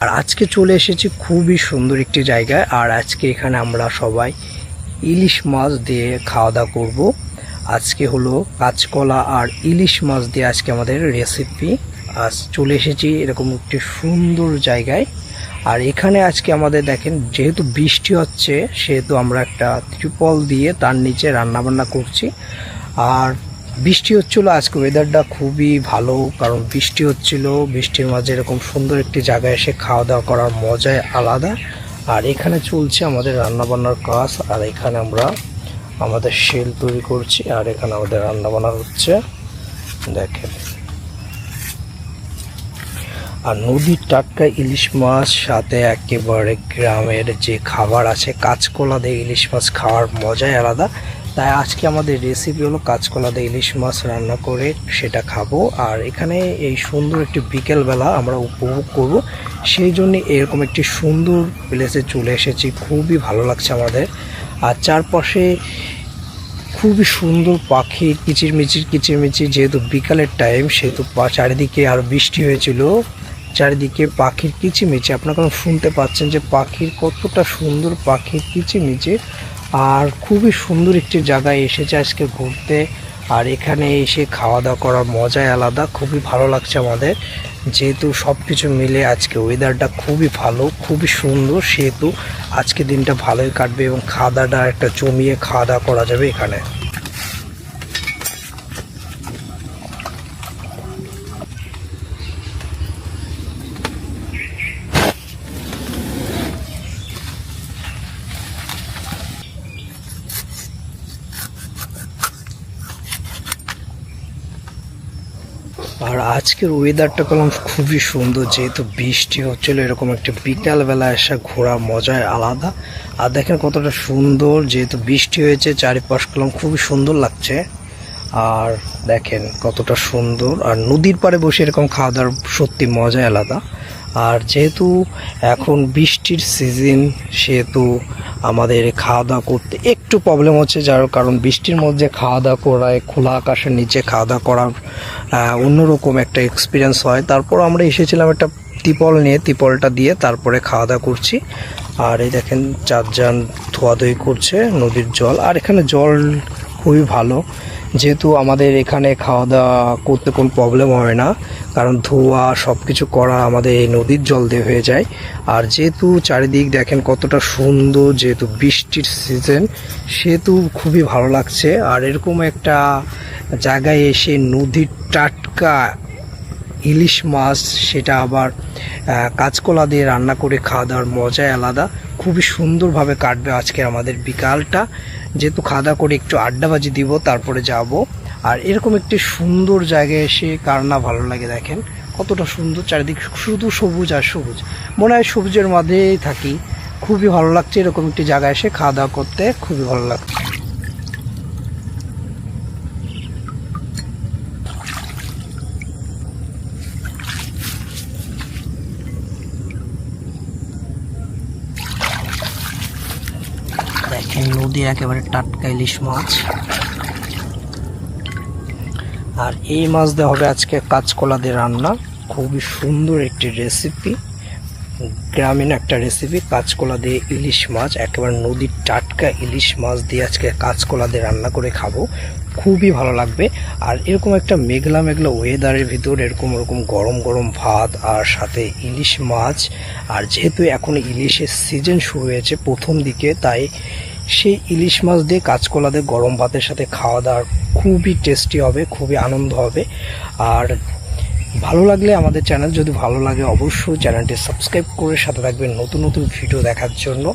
আর আজকে চলে এসেছি খুবই সুন্দর একটি জায়গায়, আর আজকে এখানে আমরা সবাই ইলিশ মাছ দিয়ে খাওয়া দাওয়া করব। আজকে হলো কাঁচকলা আর ইলিশ মাছ দিয়ে আজকে আমাদের রেসিপি আজ চলে এসেছি এরকম একটি সুন্দর জায়গায়। আর এখানে আজকে আমাদের দেখেন, যেহেতু বৃষ্টি হচ্ছে, সেহেতু আমরা একটা ত্রিপল দিয়ে তার নিচে রান্না বান্না করছি। আর বৃষ্টি হচ্ছিল, আজকে ওয়েদারটা খুবই ভালো, কারণ বৃষ্টি হচ্ছিল, বৃষ্টির মাঝে এরকম সুন্দর একটি জায়গায় এসে খাওয়া দাওয়া করার মজাই আলাদা। আর এখানে চলছে আমাদের রান্না বান্নার কাজ, আর এখানে আমরা আমাদের শেল তৈরি করছি, আর এখানে আমাদের রান্না বান্না হচ্ছে, দেখেন। আর নদীর টাটকা ইলিশ মাছ, সাথে একেবারে গ্রামের যে খাবার আছে, কাঁচকলা দিয়ে ইলিশ মাছ খাওয়ার মজাই আলাদা। তাই আজকে আমাদের রেসিপি হলো কাঁচকলা দিয়ে ইলিশ মাছ রান্না করে সেটা খাব। আর এখানে এই সুন্দর একটি বিকেলবেলা আমরা উপভোগ করব। সেই জন্য এরকম একটি সুন্দর প্লেসে চলে এসেছি। খুবই ভালো লাগছে আমাদের। আর চারপাশে খুবই সুন্দর পাখি, কিচিরমিচির কিচিরমিচির যেহেতু বিকালের টাইম সেহেতু চারিদিকে আর বৃষ্টি হয়েছিল। চারিদিকে পাখির কিচিমিচি আপনারা শুনতে পাচ্ছেন যে পাখির কতটা সুন্দর পাখির কিচিমিচি আর খুবই সুন্দর একটি জায়গায় এসেছে আজকে ঘুরতে। আর এখানে এসে খাওয়া দাওয়া করার মজাই আলাদা, খুবই ভালো লাগছে আমাদের। যেহেতু সব কিছু মিলে আজকে ওয়েদারটা খুবই ভালো, খুবই সুন্দর, সেহেতু আজকে দিনটা ভালোই কাটবে এবং খাওয়া দাওয়াটা একটা জমিয়ে খাওয়া দাওয়া করা যাবে এখানে। আর আজকের ওয়েদারটা পেলাম খুবই সুন্দর, যেহেতু বৃষ্টি হচ্ছিল, এরকম একটা বিকালবেলা এসে ঘোরা মজায় আলাদা। আর দেখেন কতটা সুন্দর, যেহেতু বৃষ্টি হয়েছে, চারিপাশ পেলাম খুবই সুন্দর লাগছে। আর দেখেন কতটা সুন্দর, আর নদীর পাড়ে বসে এরকম খাওয়া দাওয়ার সত্যি মজাই আলাদা। আর যেহেতু এখন বৃষ্টির সিজন সেহেতু আমাদের খাওয়া দাওয়া করতে একটু প্রবলেম হচ্ছে, যার কারণ বৃষ্টির মধ্যে খাওয়া দাওয়া করায় খোলা আকাশের নিচে খাওয়া দাওয়া করার অন্যরকম একটা এক্সপিরিয়েন্স হয়। তারপর আমরা এসেছিলাম একটা তিপল নিয়ে তিপলটা দিয়ে তারপরে খাওয়া দাওয়া করছি। আর এই দেখেন চারজন ধোয়াধুয়ি করছে নদীর জল। আর এখানে জল খুবই ভালো। যেহেতু আমাদের এখানে খাওয়া দাওয়া করতে কোনো প্রবলেম হয় না, কারণ ধোয়া সব কিছু করা আমাদের এই নদীর জল দিয়ে হয়ে যায়। আর যেহেতু চারিদিক দেখেন কতটা সুন্দর, যেহেতু বৃষ্টির সিজন সেহেতু খুবই ভালো লাগছে। আর এরকম একটা জায়গায় এসে নদীর টাটকা ইলিশ মাছ, সেটা আবার কাঁচকলা দিয়ে রান্না করে খাওয়া দাওয়ার মজাই আলাদা। খুবই সুন্দরভাবে কাটবে আজকে আমাদের বিকালটা। যেহেতু খাওয়া করে একটু আড্ডাবাজি দিব, তারপরে যাব। আর এরকম একটি সুন্দর জায়গায় এসে কার না ভালো লাগে দেখেন। কতটা সুন্দর, চারিদিক শুধু সবুজ আর সবুজ। মনে হয় সবুজের মাঝেই থাকি। খুবই ভালো লাগছে এরকম একটি জায়গায় এসে খাওয়া দাওয়া করতে, খুবই ভালো লাগছে দেখেন নদীর একেবারে টাটকা ইলিশ মাছ। আর এই মাছ দেওয়া হবে আজকে কাঁচকলা দিয়ে রান্না। খুবই সুন্দর একটি রেসিপি গ্রামীণ একটা রেসিপি কাঁচকলা দিয়ে ইলিশ মাছ। একেবারে নদীর টাটকা ইলিশ মাছ দিয়ে আজকে কাঁচকলা দিয়ে রান্না করে খাব। খুবই ভালো লাগবে। আর এরকম একটা মেঘলা মেঘলা ওয়েদারের ভিতর এরকম এরকম গরম গরম ভাত আর সাথে ইলিশ মাছ। আর যেহেতু এখন ইলিশের সিজন শুরু হয়েছে প্রথম দিকে, তাই সেই ইলিশ মাছ দিয়ে কাঁচকলা দিয়ে গরম ভাতের সাথে খাওয়া দাওয়া খুবই টেস্টি হবে, খুবই আনন্দ হবে। আর ভালো লাগলে আমাদের চ্যানেল যদি ভালো লাগে অবশ্যই চ্যানেলটি সাবস্ক্রাইব করে সাথে রাখবেন নতুন নতুন ভিডিও দেখার জন্য।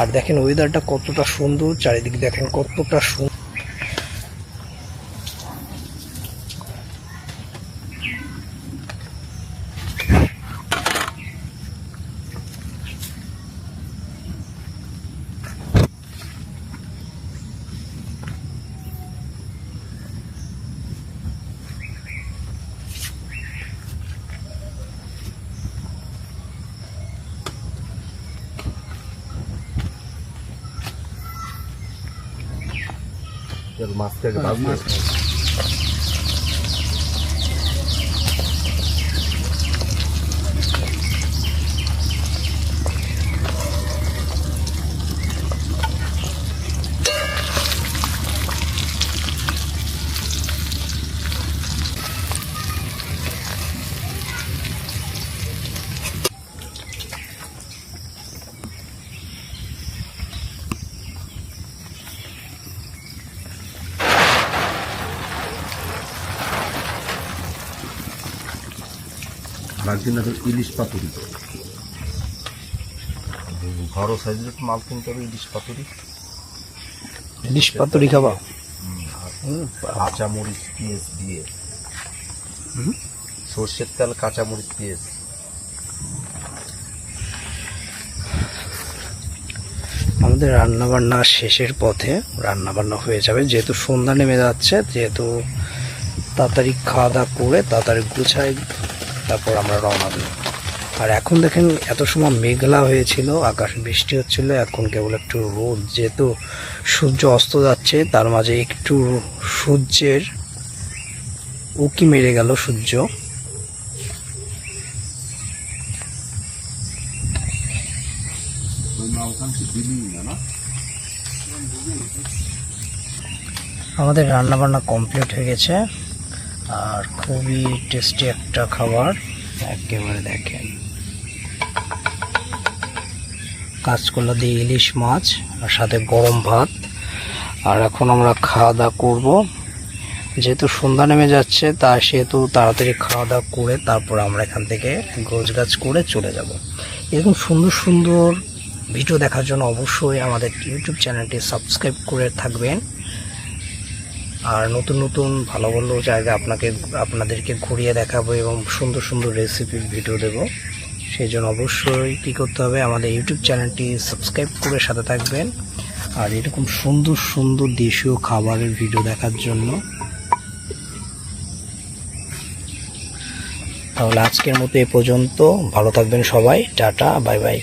আর দেখেন ওয়েদারটা কতটা সুন্দর, চারিদিক দেখেন কতটা সুন্দর মাছ থেকে মাছ একদিন আছে ইলিশ পাতুরি। বড় সাইজের মাল কিনতে হবে ইলিশ পাতুরি। ইলিশ পাতুরি খাবা? কাঁচা মরিচ পেঁয়াজ দিয়ে। হুম? সর্ষের তেল কাঁচা মরিচ পেঁয়াজ। আমাদের রান্না বান্না শেষের পথে রান্না বান্না হয়ে যাবে। যেহেতু সন্ধ্যা নেমে যাচ্ছে যেহেতু তাড়াতাড়ি খাওয়া দাওয়া করে তাড়াতাড়ি গুছাই তারপর আমরা রওনা দিই আর এখন দেখেন এত সময় মেঘলা হয়েছিল, আকাশ বৃষ্টি হচ্ছিল, এখন কেবল একটু রোদ, যেহেতু সূর্য অস্ত যাচ্ছে, তার মাঝে একটু সূর্যের উকি মেরে গেল সূর্য। আমাদের রান্না বান্না কমপ্লিট হয়ে গেছে। আর খুবই টেস্টি একটা খাবার। একেবারে দেখেন। কাঁচকলা দিয়ে ইলিশ মাছ আর সাথে গরম ভাত। আর এখন আমরা খাওয়া দাওয়া করব। যেহেতু সন্ধ্যা নেমে যাচ্ছে তা সেহেতু তাড়াতাড়ি খাওয়া দাওয়া করে তারপর আমরা এখান থেকে গোছ গাছ করে চলে যাব। এরকম সুন্দর সুন্দর ভিডিও দেখার জন্য অবশ্যই আমাদের ইউটিউব চ্যানেলটি সাবস্ক্রাইব করে থাকবেন। আর নতুন নতুন ভালো ভালো জায়গা আপনাকে, আপনাদেরকে ঘুরিয়ে দেখাবো এবং সুন্দর সুন্দর রেসিপির ভিডিও দেব। সেই জন্য অবশ্যই কী করতে হবে, আমাদের ইউটিউব চ্যানেলটি সাবস্ক্রাইব করে সাথে থাকবেন। আর এরকম সুন্দর সুন্দর দেশীয় খাবারের ভিডিও দেখার জন্য। তাহলে আজকের মতো এ পর্যন্ত। ভালো থাকবেন সবাই। Tata, bye bye.